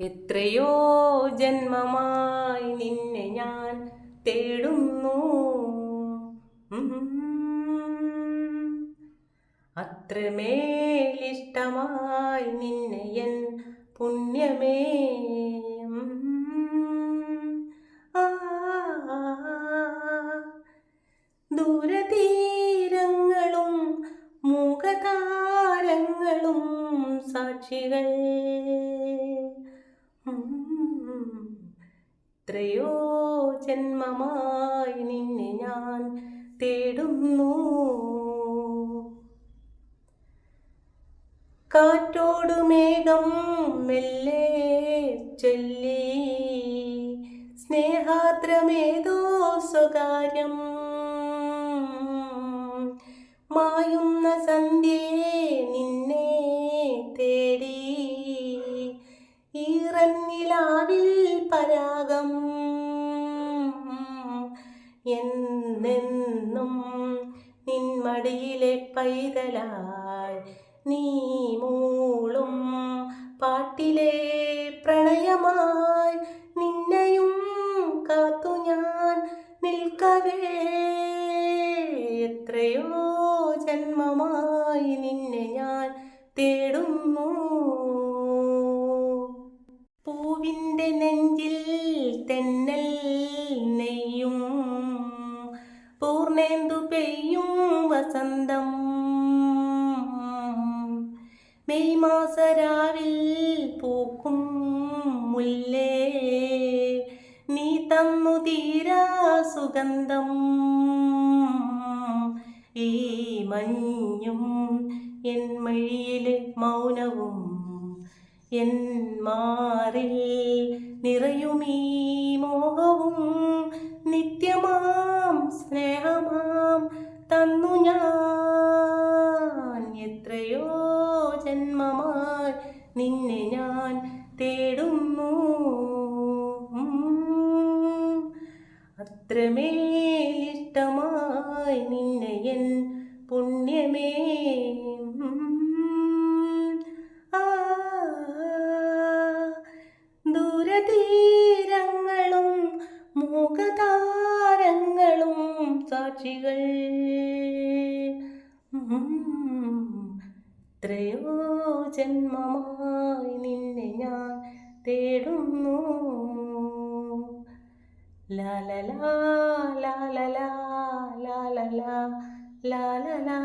എത്രയോ ജന്മമായി നിന്നെ ഞാൻ തേടുന്നു. അത്രമേലിഷ്ടമായി നിന്നെ എൻ പുണ്യമേ ദൂരതീരങ്ങളും മുഖതാരങ്ങളും സാക്ഷികൾ. എത്രയോ ജന്മമായി നിന്നെ ഞാൻ തേടുന്നു. കാറ്റോടു മേഘം മെല്ലെ ചൊല്ലി സ്നേഹാദ്രമേതോ സ്വകാര്യം. മായുന്ന സന്ധ്യയെ നിന്നെ തേടി ഈറന്നിലാവിൽ പരാഗം എന്നെന്നും നിൻമടിയിലെ പൈതലായി നീ മൂളും പാട്ടിലെ പ്രണയമായി നിന്നെയും കാത്തു ഞാൻ നിൽക്കവേ. എത്രയോ ജന്മമായി നിന്നെ ഞാൻ തേടുന്നു. പൂർണേന്ദു പെയ്യും വസന്തം. മെയ് മാസരാവിൽ പൂക്കും മുല്ലേ. നീ തന്നു തീരാ സുഗന്ധം. ഈ മഞ്ഞും എൻ മഴിയിലെ മൗനവും എൻ മാറിൽ നിറയുമീ മോഹവും നിത്യമാം സ്നേഹമാം തന്നു ഞാൻ. എത്രയോ ജന്മമായി നിന്നെ ഞാൻ തേടുന്നു. അത്രമേലിഷ്ടമായി നിന്നെ എൻ പുണ്യമേ. ആ. സാക്ഷികൾ എത്രയോ ജന്മമായി നിന്നെ ഞാൻ തേടുന്നു ലാലലാ ലാലലാ ലാലലാ ലാലലാ